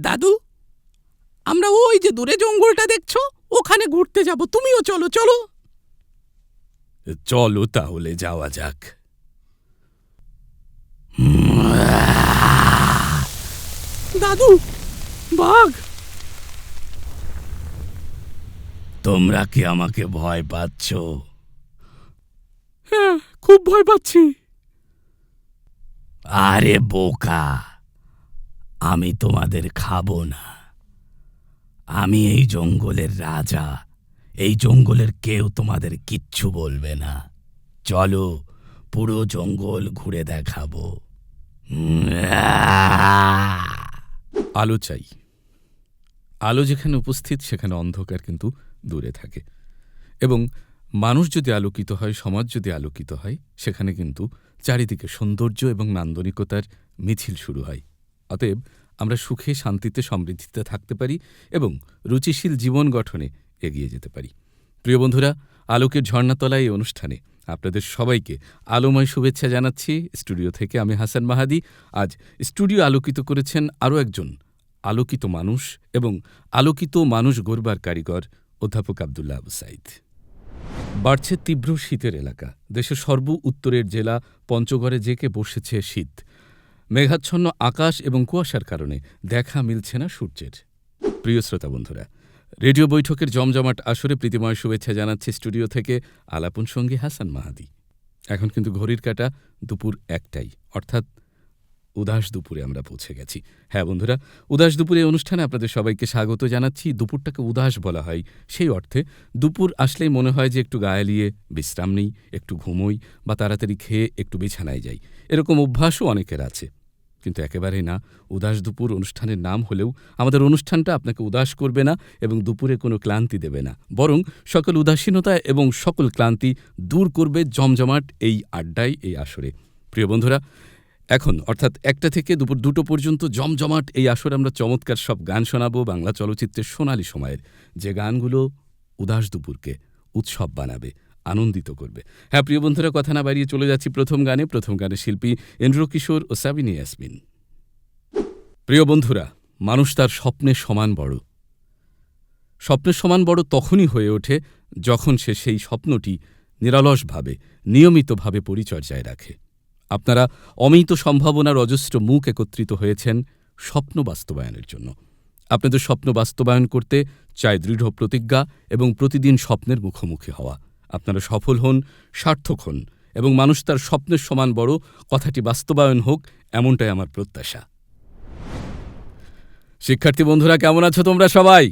দাদু আমরা ওই যে দূরে জঙ্গলটা দেখছ ওখানে ঘুরতে যাব। তুমিও চলো চলো। চলো তাহলে যাওয়া যাক। দাদু বাঘ। তোমরা কি আমাকে ভয় পাচ্ছ? হ্যাঁ খুব ভয় পাচ্ছি। আরে বোকা! আমি তোমাদের খাব না। আমি এই জঙ্গলের রাজা, এই জঙ্গলের কেউ তোমাদের কিচ্ছু বলবে না। চলো, পুরো জঙ্গল ঘুরে দেখাবো। আলো চাই। আলো যেখানে উপস্থিত, সেখানে অন্ধকার কিন্তু দূরে থাকে। এবং মানুষ যদি আলোকিত হয়, সমাজ যদি আলোকিত হয়, সেখানে কিন্তু চারিদিকে সৌন্দর্য এবং নান্দনিকতার মিছিল শুরু হয়। অতএব আমরা সুখে, শান্তিতে, সমৃদ্ধিতে থাকতে পারি এবং রুচিশীল জীবন গঠনে এগিয়ে যেতে পারি। প্রিয় বন্ধুরা, আলোকের ঝর্ণাতলা এই অনুষ্ঠানে আপনাদের সবাইকে আলোময় শুভেচ্ছা জানাচ্ছি। স্টুডিও থেকে আমি হাসান মাহাদি। আজ স্টুডিও আলোকিত করেছেন আরও একজন আলোকিত মানুষ এবং আলোকিত মানুষ গড়বার কারিগর অধ্যাপক আবদুল্লাহ আবু সাইদ। বাড়ছে তীব্র শীতের এলাকা। দেশের সর্ব উত্তরের জেলা পঞ্চগড়ে জেকে বসেছে শীত। মেঘাচ্ছন্ন আকাশ এবং কুয়াশার কারণে দেখা মিলছে না সূর্যের। প্রিয় শ্রোতা বন্ধুরা, রেডিও বৈঠকের জমজমাট আসরে প্রীতিময় শুভেচ্ছা জানাচ্ছে স্টুডিও থেকে আলাপন সঙ্গী হাসান মাহাদি। এখন কিন্তু ঘড়ির কাটা দুপুর একটাই, অর্থাৎ উদাস দুপুরে আমরা পৌঁছে গেছি। হ্যাঁ বন্ধুরা, উদাস দুপুরে অনুষ্ঠানে আপনাদের সবাইকে স্বাগত জানাচ্ছি। দুপুরটাকে উদাস বলা হয়। সেই অর্থে দুপুর আসলেই মনে হয় যে একটু গায়ালিয়ে বিশ্রাম নেই, একটু ঘুমোই বা তাড়াতাড়ি খেয়ে একটু বিছানায় যাই। এরকম অভ্যাসও অনেকের আছে। কিন্তু একেবারেই না, উদাস দুপুর অনুষ্ঠানের নাম হলেও আমাদের অনুষ্ঠানটা আপনাকে উদাস করবে না এবং দুপুরে কোনো ক্লান্তি দেবে না। বরং সকল উদাসীনতা এবং সকল ক্লান্তি দূর করবে জমজমাট এই আড্ডায়, এই আসরে। প্রিয় বন্ধুরা এখন, অর্থাৎ একটা থেকে দুপুর দুটো পর্যন্ত জমজমাট এই আসরে আমরা চমৎকার সব গান শোনাবো। বাংলা চলচ্চিত্রের সোনালী সময়ের যে গানগুলো উদাস দুপুরকে উৎসব বানাবে, আনন্দিত করবে। হ্যাঁ প্রিয় বন্ধুরা, কথা না বাড়িয়ে চলে যাচ্ছি প্রথম গানে। প্রথম গানে শিল্পী ইন্দ্রকিশোর ও সাবিনী ইয়াসমিন। প্রিয় বন্ধুরা, মানুষ তার স্বপ্নের সমান বড়। স্বপ্নের সমান বড় তখনই হয়ে ওঠে যখন সে সেই স্বপ্নটি নিরলসভাবে, নিয়মিতভাবে পরিচর্যায় রাখে। আপনারা অমিত সম্ভাবনার অজস্র মুখ একত্রিত হয়েছেন স্বপ্ন বাস্তবায়নের জন্য। আপনাদের স্বপ্ন বাস্তবায়ন করতে চায় দৃঢ় প্রতিজ্ঞা এবং প্রতিদিন স্বপ্নের মুখোমুখি হওয়া। আপনারা সফল হন, সার্থক হন এবং মানুষ তার স্বপ্নের সমান বড়, কথাটি বাস্তবায়ন হোক এমনটাই আমার প্রত্যাশা। শিক্ষার্থী বন্ধুরা, কেমন আছো তোমরা সবাই?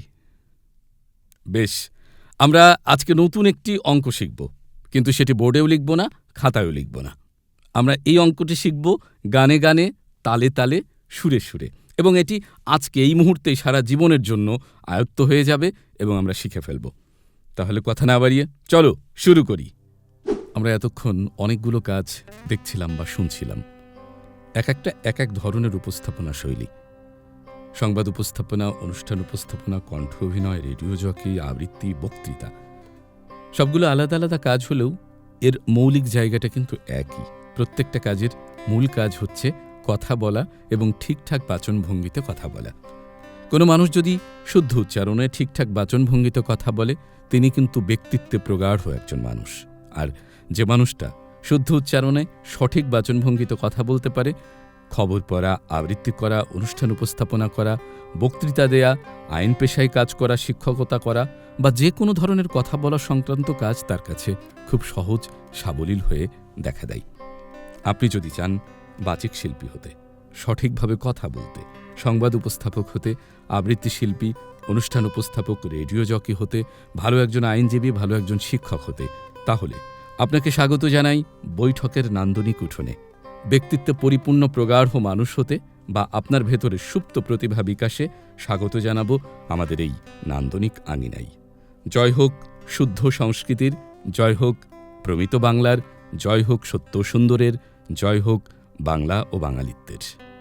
বেশ, আমরা আজকে নতুন একটি অঙ্ক শিখব, কিন্তু সেটি বোর্ডেও লিখব না, খাতায়ও লিখব না। আমরা এই অঙ্কটি শিখব গানে গানে, তালে তালে, সুরে সুরে। এবং এটি আজকে এই মুহূর্তেই সারা জীবনের জন্য আয়ত্ত হয়ে যাবে এবং আমরা শিখে ফেলব। তাহলে কথা না বাড়িয়ে চলো শুরু করি। আমরা এতক্ষণ অনেকগুলো কাজ দেখছিলাম বা শুনছিলাম। এক একটা, এক এক ধরনের উপস্থাপনা শৈলী। সংবাদ উপস্থাপনা, অনুষ্ঠান উপস্থাপনা, কণ্ঠ অভিনয়, রেডিও জকি, আবৃত্তি, বক্তৃতা। সবগুলো আলাদা আলাদা কাজ হলেও এর মৌলিক জায়গাটা কিন্তু একই। প্রত্যেকটা কাজের মূল কাজ হচ্ছে কথা বলা এবং ঠিকঠাক বাচনভঙ্গিতে কথা বলা। কোনো মানুষ যদি শুদ্ধ উচ্চারণে ঠিকঠাক বাচনভঙ্গিতে কথা বলে, তিনি কিন্তু ব্যক্তিত্বে প্রগাঢ় একজন মানুষ। আর যে মানুষটা শুদ্ধ উচ্চারণে সঠিক বাচনভঙ্গিতে কথা বলতে পারে, খবর পড়া, আবৃত্তি করা, অনুষ্ঠান উপস্থাপনা করা, বক্তৃতা দেয়া, আইন পেশায় কাজ করা, শিক্ষকতা করা বা যে কোনো ধরনের কথা বলা সংক্রান্ত কাজ তার কাছে খুব সহজ, সাবলীল হয়ে দেখা দেয়। আপনি যদি চান বাচিক শিল্পী হতে, সঠিকভাবে কথা বলতে, সংবাদ উপস্থাপক হতে, আবৃত্তি শিল্পী, অনুষ্ঠান উপস্থাপক, রেডিও জকি হতে, ভালো একজন আইনজীবী, ভালো একজন শিক্ষক হতে, তাহলে আপনাকে স্বাগত জানাই বৈঠকের নান্দনিক উঠোনে। ব্যক্তিত্বে পরিপূর্ণ প্রগাঢ় মানুষ হতে বা আপনার ভেতরে সুপ্ত প্রতিভা বিকাশে স্বাগত জানাব আমাদের এই নান্দনিক আঙিনাই। জয় হোক শুদ্ধ সংস্কৃতির, জয় হোক প্রমিত বাংলার, জয় হোক সত্য সুন্দরের জয় হোক বাংলা ও বাঙালিত্বের।